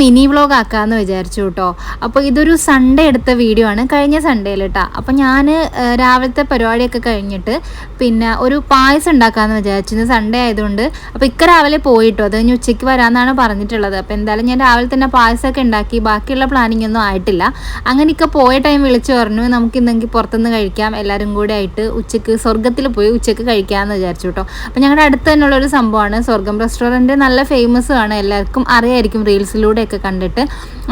Mini vlog ആക്കാമെന്ന് വിചാരിച്ചു കേട്ടോ അപ്പോൾ ഇതൊരു സൺഡേ എടുത്ത വീഡിയോ ആണ്. കഴിഞ്ഞ സൺഡേയിൽ കേട്ടോ അപ്പോൾ ഞാൻ രാവിലത്തെ പരിപാടിയൊക്കെ കഴിഞ്ഞിട്ട് പിന്നെ ഒരു പായസം ഉണ്ടാക്കാമെന്ന് വിചാരിച്ചു സൺഡേ ആയതുകൊണ്ട്. അപ്പോൾ ഇക്ക രാവിലെ പോയിട്ടോ അത് കഴിഞ്ഞ് ഉച്ചയ്ക്ക് വരാമെന്നാണ് പറഞ്ഞിട്ടുള്ളത്. അപ്പോൾ എന്തായാലും ഞാൻ രാവിലെ തന്നെ പായസമൊക്കെ ഉണ്ടാക്കി. ബാക്കിയുള്ള പ്ലാനിങ് ഒന്നും ആയിട്ടില്ല. അങ്ങനെ ഇക്ക പോയ ടൈം വിളിച്ചു പറഞ്ഞു നമുക്ക് ഇന്നെങ്കിൽ പുറത്തുനിന്ന് കഴിക്കാം. എല്ലാവരും കൂടെ ആയിട്ട് ഉച്ചയ്ക്ക് സ്വർഗത്തിൽ പോയി ഉച്ചയ്ക്ക് കഴിക്കാമെന്ന് വിചാരിച്ചു കേട്ടോ അപ്പോൾ ഞങ്ങളുടെ അടുത്ത് തന്നെയുള്ള ഒരു സംഭവമാണ്. സ്വർഗം റെസ്റ്റോറന്റ് നല്ല ഫേമസ് ആണ്. എല്ലാവർക്കും അറിയായിരിക്കും. റീൽസിലൂടെയൊക്കെ കണ്ടിട്ട്.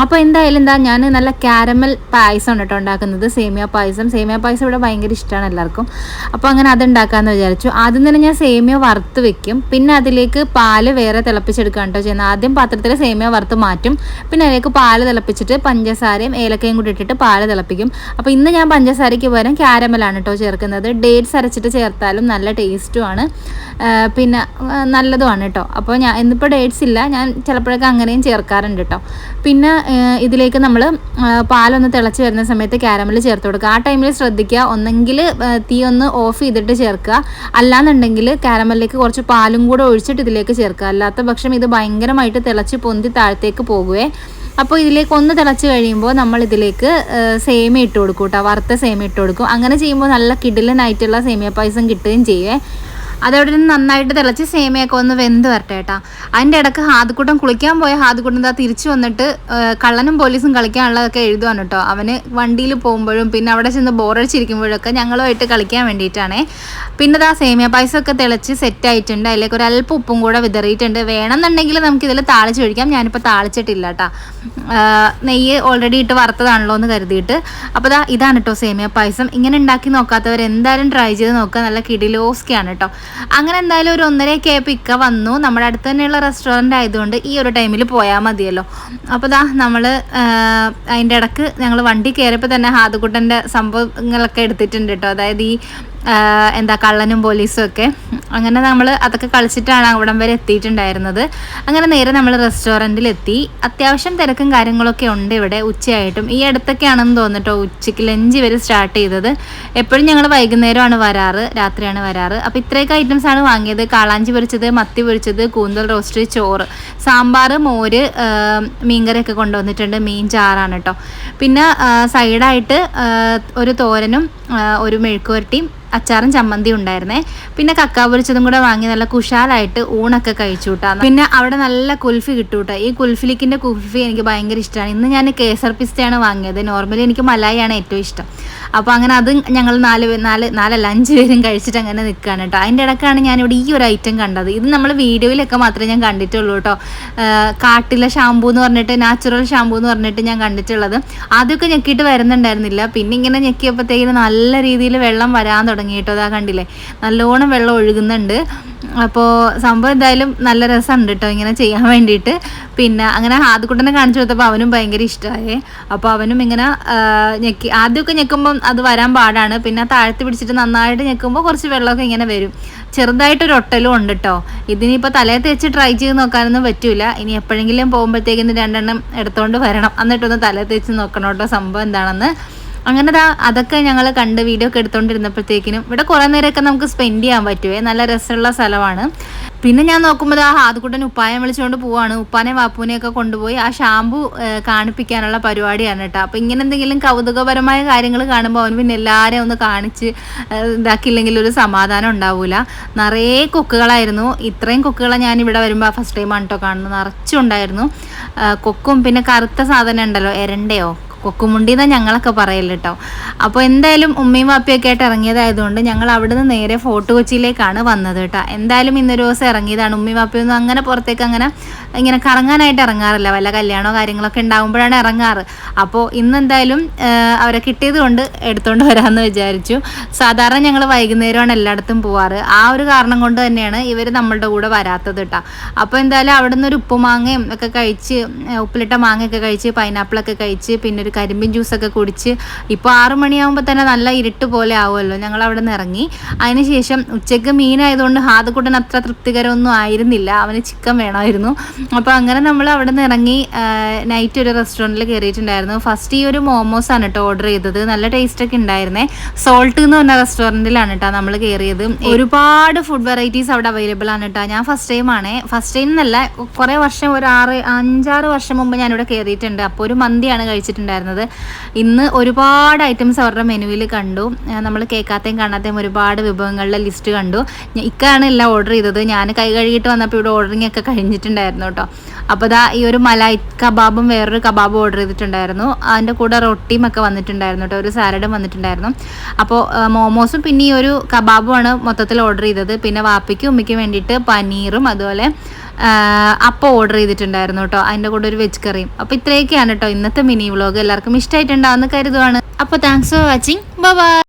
അപ്പോൾ എന്തായാലും എന്താ ഞാൻ നല്ല കാരമൽ പായസം കേട്ടോ ഉണ്ടാക്കുന്നത്. സേമിയ പായസം. സേമിയ പായസം ഇവിടെ ഭയങ്കര ഇഷ്ടമാണ് എല്ലാവർക്കും. അപ്പോൾ അങ്ങനെ അത് ഉണ്ടാക്കാമെന്ന് വിചാരിച്ചു. ആദ്യം തന്നെ ഞാൻ സേമിയ വറുത്ത് വെക്കും. പിന്നെ അതിലേക്ക് പാൽ വേറെ തിളപ്പിച്ചെടുക്കാൻ കേട്ടോ ചെയ്യുന്നത്. ആദ്യം പാത്രത്തിൽ സേമിയ വറുത്ത് മാറ്റും. പിന്നെ അതിലേക്ക് പാൽ തിളപ്പിച്ചിട്ട് പഞ്ചസാരയും ഏലക്കയും കൂടി ഇട്ടിട്ട് പാൽ തിളപ്പിക്കും. അപ്പോൾ ഇന്ന് ഞാൻ പഞ്ചസാരയ്ക്ക് പകരം കാരമലാണ് കേട്ടോ ചേർക്കുന്നത്. ഡേറ്റ്സ് അരച്ചിട്ട് ചേർത്താലും നല്ല ടേസ്റ്റുമാണ് പിന്നെ നല്ലതുമാണ് കേട്ടോ. അപ്പോൾ ഞാൻ ഇന്നിപ്പോൾ ഡേറ്റ്സ് ഇല്ല. ഞാൻ ചിലപ്പോഴൊക്കെ അങ്ങനെയും ചേർക്കാറുണ്ട് കേട്ടോ. പിന്നെ ഇതിലേക്ക് നമ്മൾ പാലൊന്ന് തിളച്ച് വരുന്ന സമയത്ത് കാരമൽ ചേർത്ത് കൊടുക്കുക. ആ ടൈമിൽ ശ്രദ്ധിക്കുക. ഒന്നെങ്കിൽ തീ ഒന്ന് ഓഫ് ചെയ്തിട്ട് ചേർക്കുക. അല്ലാന്നുണ്ടെങ്കിൽ കാരമലിലേക്ക് കുറച്ച് പാലും കൂടെ ഒഴിച്ചിട്ട് ഇതിലേക്ക് ചേർക്കുക. അല്ലാത്ത പക്ഷം ഇത് ഭയങ്കരമായിട്ട് തിളച്ച് പൊന്തി താഴത്തേക്ക് പോകുവേ. അപ്പോൾ ഇതിലേക്ക് ഒന്ന് തിളച്ച് കഴിയുമ്പോൾ നമ്മൾ ഇതിലേക്ക് സേമിയ ഇട്ട് കൊടുക്കും കേട്ടോ. വറുത്ത സേമിയ ഇട്ട് കൊടുക്കും. അങ്ങനെ ചെയ്യുമ്പോൾ നല്ല കിടിലനായിട്ടുള്ള സേമിയ പായസം കിട്ടുകയും ചെയ്യുവേ. അതവിടെ നിന്ന് നന്നായിട്ട് തിളച്ച് സേമിയൊക്കെ ഒന്ന് വെന്ത് വരട്ടെ കേട്ടാ. അതിന്റെ ഇടയ്ക്ക് ഹാദുക്കൂട്ടം കുളിക്കാൻ പോയ ഹാദുക്കൂട്ടം എന്താ തിരിച്ചു വന്നിട്ട് കള്ളനും പോലീസും കളിക്കാനുള്ളതൊക്കെ എഴുതുവാണ് കേട്ടോ. അവന് വണ്ടിയിൽ പോകുമ്പോഴും പിന്നെ അവിടെ ചെന്ന് ബോറടിച്ചിരിക്കുമ്പോഴൊക്കെ ഞങ്ങളുമായിട്ട് കളിക്കാൻ വേണ്ടിയിട്ടാണേ. പിന്നെ ദാ സേമിയ പായസമൊക്കെ തിളച്ച് സെറ്റ് ആയിട്ടുണ്ട്. അതിലേക്ക് ഒരു ഉപ്പും കൂടെ വിതറിയിട്ടുണ്ട്. വേണമെന്നുണ്ടെങ്കിൽ താളിച്ച് ഒഴിക്കാം. ഞാനിപ്പോൾ താളിച്ചിട്ടില്ല കേട്ടോ. നെയ്യ് ഓൾറെഡി ഇട്ട് വറുത്തതാണല്ലോ എന്ന് കരുതിയിട്ട്. അപ്പോൾ ദാ ഇതാണ് കേട്ടോ സേമിയ പായസം. ഇങ്ങനെ ഉണ്ടാക്കി നോക്കാത്തവർ എന്തായാലും ട്രൈ ചെയ്ത് നോക്കുക. നല്ല കിടിലോസ്കിയാണ് കേട്ടോ. അങ്ങനെ എന്തായാലും ഒരു ഒന്നരയൊക്കെ ആയപ്പോൾ ഇക്ക വന്നു. നമ്മുടെ അടുത്ത് തന്നെയുള്ള റെസ്റ്റോറന്റ് ആയതുകൊണ്ട് ഈ ഒരു ടൈമിൽ പോയാൽ മതിയല്ലോ. അപ്പോൾ ദാ നമ്മൾ അതിന്റെ ഇടയ്ക്ക് ഞങ്ങൾ വണ്ടി കയറിയപ്പോൾ തന്നെ ഹാദുക്കുട്ടന്റെ സംഭവങ്ങളൊക്കെ എടുത്തിട്ടുണ്ട് കേട്ടോ. അതായത് ഈ എന്താ കള്ളനും പോലീസും ഒക്കെ. അങ്ങനെ നമ്മൾ അതൊക്കെ കളിച്ചിട്ടാണ് അവിടം വരെ എത്തിയിട്ടുണ്ടായിരുന്നത്. അങ്ങനെ നേരെ നമ്മൾ റെസ്റ്റോറന്റിൽ എത്തി അത്യാവശ്യം തിരക്കും കാര്യങ്ങളൊക്കെ ഉണ്ട് ഇവിടെ ഉച്ചയായിട്ടും. ഈ അടുത്തൊക്കെയാണെന്ന് തോന്നിട്ടോ ഉച്ചയ്ക്ക് ലഞ്ച് വരെ സ്റ്റാർട്ട് ചെയ്തത്. എപ്പോഴും ഞങ്ങൾ വൈകുന്നേരമാണ് വരാറ് രാത്രിയാണ് വരാറ്. അപ്പോൾ ഇത്രയൊക്കെ ഐറ്റംസ് ആണ് വാങ്ങിയത്. കാളാഞ്ചി പൊരിച്ചത് മത്തി പൊരിച്ചത് കൂന്തൽ റോസ്റ്റ് ചോറ്. സാമ്പാർ മോര് മീൻകറിയൊക്കെ കൊണ്ടുവന്നിട്ടുണ്ട്. മീൻ ചാറാണ് കേട്ടോ പിന്നെ സൈഡായിട്ട് ഒരു തോരനും ഒരു മെഴുക്കുവരട്ടിയും അച്ചാറും ചമ്മന്തി ഉണ്ടായിരുന്നേ. പിന്നെ കക്ക പൊരിച്ചതും കൂടെ വാങ്ങി നല്ല കുശാലായിട്ട് ഊണൊക്കെ കഴിച്ചു കൂട്ടാ പിന്നെ അവിടെ നല്ല കുൽഫി കിട്ടും കേട്ടോ ഈ കുൽഫിലിക്കിന്റെ കുൽഫി എനിക്ക് ഭയങ്കര ഇഷ്ടമാണ് ഇന്ന് ഞാൻ കേസർ പിസ്റ്റയാണ് വാങ്ങിയത്. നോർമലി എനിക്ക് മലായിയാണ് ഏറ്റവും ഇഷ്ടം. അപ്പോൾ അങ്ങനെ അത് ഞങ്ങൾ നാല് നാല് നാലല്ല അഞ്ച് പേരും കഴിച്ചിട്ട് അങ്ങനെ നിൽക്കുകയാണ് കേട്ടോ അതിന്റെ ഞാൻ ഞാനിവിടെ ഈ ഒരു ഐറ്റം കണ്ടത്. ഇത് നമ്മൾ വീഡിയോയിലൊക്കെ മാത്രമേ ഞാൻ കണ്ടിട്ടുള്ളൂ കേട്ടോ കാട്ടിലെ ഷാമ്പൂ എന്ന് പറഞ്ഞിട്ട് നാച്ചുറൽ ഷാമ്പൂ എന്ന് പറഞ്ഞിട്ട് ഞാൻ കണ്ടിട്ടുള്ളത്. ആദ്യമൊക്കെ ഞെക്കിയിട്ട് വരുന്നുണ്ടായിരുന്നില്ല. പിന്നെ ഇങ്ങനെ ഞെക്കിയപ്പോഴത്തേക്കിന് നല്ല രീതിയിൽ വെള്ളം വരാൻ തുടങ്ങി. കേട്ടോ അതാ കണ്ടില്ലേ? നല്ലോണം വെള്ളം ഒഴുകുന്നുണ്ട്. അപ്പോൾ സംഭവം എന്തായാലും നല്ല രസമുണ്ട് കേട്ടോ ഇങ്ങനെ ചെയ്യാൻ വേണ്ടിയിട്ട്. പിന്നെ അങ്ങനെ ആദ്യക്കുട്ടനെ കാണിച്ചു കൊടുത്തപ്പോൾ അവനും ഭയങ്കര ഇഷ്ടമായേ അപ്പോൾ അവനും ഇങ്ങനെ ഞെക്കി ആദ്യമൊക്കെ ഞെക്കുമ്പം അത് വരാൻ പാടാണ്. പിന്നെ താഴ്ത്തി പിടിച്ചിട്ട് നന്നായിട്ട് ഞെക്കുമ്പോൾ കുറച്ച് വെള്ളമൊക്കെ ഇങ്ങനെ വരും. ചെറുതായിട്ടൊരു ഒട്ടലും ഉണ്ട് കേട്ടോ ഇതിനിപ്പോൾ തലയെ തേച്ച് ട്രൈ ചെയ്ത് നോക്കാനൊന്നും പറ്റൂല. ഇനി എപ്പോഴെങ്കിലും പോകുമ്പോഴത്തേക്കിന് രണ്ടെണ്ണം എടുത്തുകൊണ്ട് വരണം. എന്നിട്ടൊന്ന് തലയെ തേച്ച് നോക്കണം കേട്ടോ സംഭവം എന്താണെന്ന്. അങ്ങനെ അതൊക്കെ ഞങ്ങൾ കണ്ട് വീഡിയോ ഒക്കെ എടുത്തോണ്ടിരുന്നപ്പോഴത്തേക്കിനും ഇവിടെ കുറേ നേരമൊക്കെ നമുക്ക് സ്പെൻഡ് ചെയ്യാൻ പറ്റുവേ. നല്ല രസമുള്ള സ്ഥലമാണ്. പിന്നെ ഞാൻ നോക്കുമ്പോൾ ആ ഹാദുക്കുട്ടൻ ഉപ്പായം വിളിച്ചുകൊണ്ട് പോവാണ്. ഉപ്പാനെ വാപ്പൂനെയൊക്കെ കൊണ്ടുപോയി ആ ഷാമ്പു കാണിപ്പിക്കാനുള്ള പരിപാടിയാണ് കേട്ടോ. അപ്പോൾ ഇങ്ങനെ എന്തെങ്കിലും കൗതുകപരമായ കാര്യങ്ങൾ കാണുമ്പോൾ അവൻ പിന്നെ എല്ലാവരെയും ഒന്ന് കാണിച്ച് ഇതാക്കിയില്ലെങ്കിൽ ഒരു സമാധാനം ഉണ്ടാവൂല. നിറയെ കൊക്കുകളായിരുന്നു. ഇത്രയും കൊക്കുകളെ ഞാൻ ഇവിടെ വരുമ്പോൾ ഫസ്റ്റ് ടൈമാണ് കേട്ടോ കാണുന്നത്. നിറച്ചുണ്ടായിരുന്നു. കൊക്കും പിന്നെ കറുത്ത സാധനം ഉണ്ടല്ലോ എരണ്ടയോ? കൊക്കുമുണ്ടി എന്നാൽ ഞങ്ങളൊക്കെ പറയല്ലോ കേട്ടോ അപ്പോൾ എന്തായാലും ഉമ്മയും വാപ്പിയൊക്കെ ആയിട്ട് ഇറങ്ങിയതായതുകൊണ്ട് ഞങ്ങൾ അവിടുന്ന് നേരെ ഫോർട്ട് കൊച്ചിയിലേക്കാണ് വന്നത് കേട്ടോ എന്തായാലും ഇന്നൊരു ദിവസം ഇറങ്ങിയതാണ്. ഉമ്മയും വാപ്പിയൊന്നും അങ്ങനെ പുറത്തേക്ക് അങ്ങനെ ഇങ്ങനെ കറങ്ങാനായിട്ട് ഇറങ്ങാറില്ല. വല്ല കല്യാണമോ കാര്യങ്ങളൊക്കെ ഉണ്ടാകുമ്പോഴാണ് ഇറങ്ങാറ്. അപ്പോൾ ഇന്ന് എന്തായാലും അവരെ കിട്ടിയത് കൊണ്ട് എടുത്തുകൊണ്ട് വരാമെന്ന് വിചാരിച്ചു. സാധാരണ ഞങ്ങൾ വൈകുന്നേരമാണ് എല്ലായിടത്തും പോവാറ്. ആ ഒരു കാരണം കൊണ്ട് തന്നെയാണ് ഇവർ നമ്മളുടെ കൂടെ വരാത്തത് കേട്ടോ അപ്പോൾ എന്തായാലും അവിടെ നിന്ന് ഒരു ഉപ്പുമാങ്ങയും ഒക്കെ കഴിച്ച് ഉപ്പിലിട്ട മാങ്ങയൊക്കെ കഴിച്ച് പൈനാപ്പിളൊക്കെ കഴിച്ച് പിന്നെ ഒരു കരിമ്പിൻ ജ്യൂസൊക്കെ കുടിച്ച് ഇപ്പോൾ ആറു മണിയാകുമ്പോൾ തന്നെ നല്ല ഇരുട്ട് പോലെ ആവുമല്ലോ. ഞങ്ങൾ അവിടെ നിന്ന് ഇറങ്ങി അതിനുശേഷം ഉച്ചയ്ക്ക് മീനായതുകൊണ്ട് ഹാദക്കുട്ടൻ അത്ര തൃപ്തികരമൊന്നും ആയിരുന്നില്ല. അവന് ചിക്കൻ വേണമായിരുന്നു. അപ്പോൾ അങ്ങനെ നമ്മൾ അവിടെ നിന്ന് ഇറങ്ങി നൈറ്റ് ഒരു റെസ്റ്റോറന്റിൽ കയറിയിട്ടുണ്ടായിരുന്നു ഫസ്റ്റ് ഈ ഒരു മോമോസ് ആണ് കേട്ടോ ഓർഡർ ചെയ്തത്. നല്ല ടേസ്റ്റ് ഒക്കെ ഉണ്ടായിരുന്നേ. സോൾട്ട് എന്ന് പറഞ്ഞ റെസ്റ്റോറന്റിലാണ് കേട്ടോ നമ്മൾ കയറിയത് ഒരുപാട് ഫുഡ് വെറൈറ്റീസ് അവിടെ അവൈലബിൾ ആണ് കേട്ടോ ഞാൻ ഫസ്റ്റ് ടൈം ആണ്. ഫസ്റ്റ് ടൈം എന്നല്ല കുറേ വർഷം ഒരു ആറ് അഞ്ചാറ് വർഷം മുമ്പ് ഞാനിവിടെ കയറിയിട്ടുണ്ട് അപ്പോൾ ഒരു മന്തിയാണ് കഴിച്ചിട്ടുണ്ടായിരുന്നത്. ഇന്ന് ഒരുപാട് ഐറ്റംസ് അവരുടെ മെനുവിൽ കണ്ടു. നമ്മൾ കേൾക്കാത്തയും കാണാത്തയും ഒരുപാട് വിഭവങ്ങളുടെ ലിസ്റ്റ് കണ്ടു. ഇക്കാണ് എല്ലാം ഓർഡർ ചെയ്തത്. ഞാൻ കൈ കഴുകിയിട്ട് വന്നപ്പോൾ ഇവിടെ ഓർഡറിങ് ഒക്കെ കഴിഞ്ഞിട്ടുണ്ടായിരുന്നു കേട്ടോ. അപ്പോൾ ദാ ഈ ഒരു മലായ് കബാബും വേറൊരു കബാബും ഓർഡർ ചെയ്തിട്ടുണ്ടായിരുന്നു. അതിന്റെ കൂടെ റൊട്ടിയും ഒക്കെ വന്നിട്ടുണ്ടായിരുന്നു കേട്ടോ. ഒരു സാലഡും വന്നിട്ടുണ്ടായിരുന്നു. അപ്പോൾ മോമോസും പിന്നെ ഈ ഒരു കബാബുമാണ് മൊത്തത്തിൽ ഓർഡർ ചെയ്തത്. പിന്നെ വാപ്പയ്ക്കും ഉമ്മയ്ക്കും വേണ്ടിയിട്ട് പനീറും അതുപോലെ അപ്പോൾ ഓർഡർ ചെയ്തിട്ടുണ്ടായിരുന്നു കേട്ടോ അതിന്റെ കൂടെ ഒരു വെജ് കറിയും. അപ്പോൾ ഇത്രയൊക്കെയാണ് കേട്ടോ ഇന്നത്തെ മിനി വ്ലോഗ് എല്ലാവർക്കും ഇഷ്ടമായിട്ടുണ്ടാവുമെന്ന് കരുതുവാണ്. അപ്പോൾ താങ്ക്സ് ഫോർ വാച്ചിങ് ബൈ